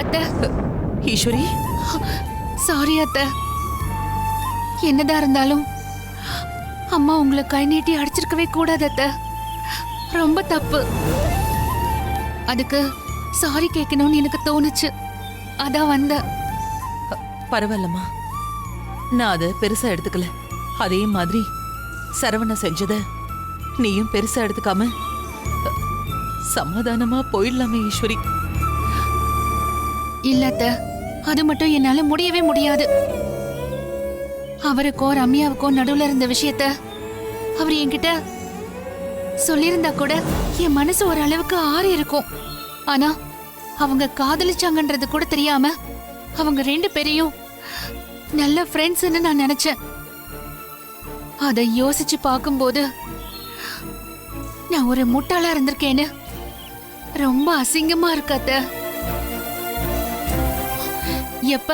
அத்தை. ஈஸ்வரி? சாரி அத்தை. என்னதான் இருந்தாலும் அம்மா உங்களை கை நீட்டி அடிச்சிருக்கவே கூடாது அத்தை. ரொம்ப தப்பு. அதுக்கு சாரி கேட்கணும்னு எனக்கு தோணுச்சு. அதான் வந்தேன் பரவாயில்லம்மா. நான் அதை பெருசா எடுத்துக்கல. அதே மாதிரி சரவண செஞ்சத நீயும் பெருசா எடுத்துக்காம சமாதானமா போயிடலாமே ஈஸ்வரி. இல்ல அது மட்டும் என்னால முடியவே முடியாது. அவருக்கோ ரம்யாவுக்கோ நடுவுல இருந்த விஷயத்த அவர் என்கிட்ட சொல்லியிருந்தா கூட என் மனசு ஒரு அளவுக்கு ஆறி இருக்கும். ஆனா அவங்க காதலிச்சாங்கன்றது கூட தெரியாம அவங்க ரெண்டு பேரையும் நல்ல ஃப்ரெண்ட்ஸ்னு நான் நினைச்சேன். அதை யோசிச்சு பார்க்கும்போது நான் ஒரு முட்டாளா இருந்திருக்கேன்னு ரொம்ப அசிங்கமா இருக்காத்த எப்ப?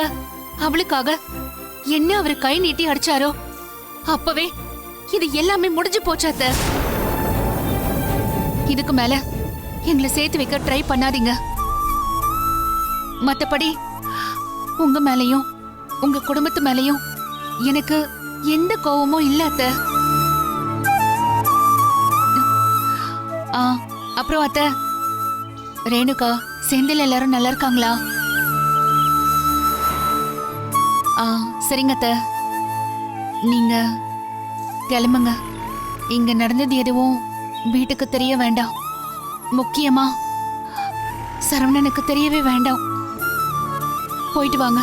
அவளுக்காக என்ன அவர் கை நீட்டி அடிச்சாரோ? அப்பவே இது எல்லாமே முடிஞ்சு போச்சாத்த இதுக்கு மேல எங்களை சேர்த்து வைக்க ட்ரை பண்ணாதீங்க. மத்தபடி உங்க மேலயும் உங்க குடும்பத்து மேலயும் எனக்கு எந்த கோவமும் இல்ல அத்த. அப்புறம் அத்த ரேணுகா செந்தில் எல்லாரும் நல்லா இருக்காங்களா? ஆ சரிங்க அத்த. நீங்க கிளம்புங்க. இங்க நடந்தது எதுவும் வீட்டுக்கு தெரிய வேண்டாம். முக்கியமா சரவணனுக்கு தெரியவே வேண்டாம். போயிட்டு வாங்க.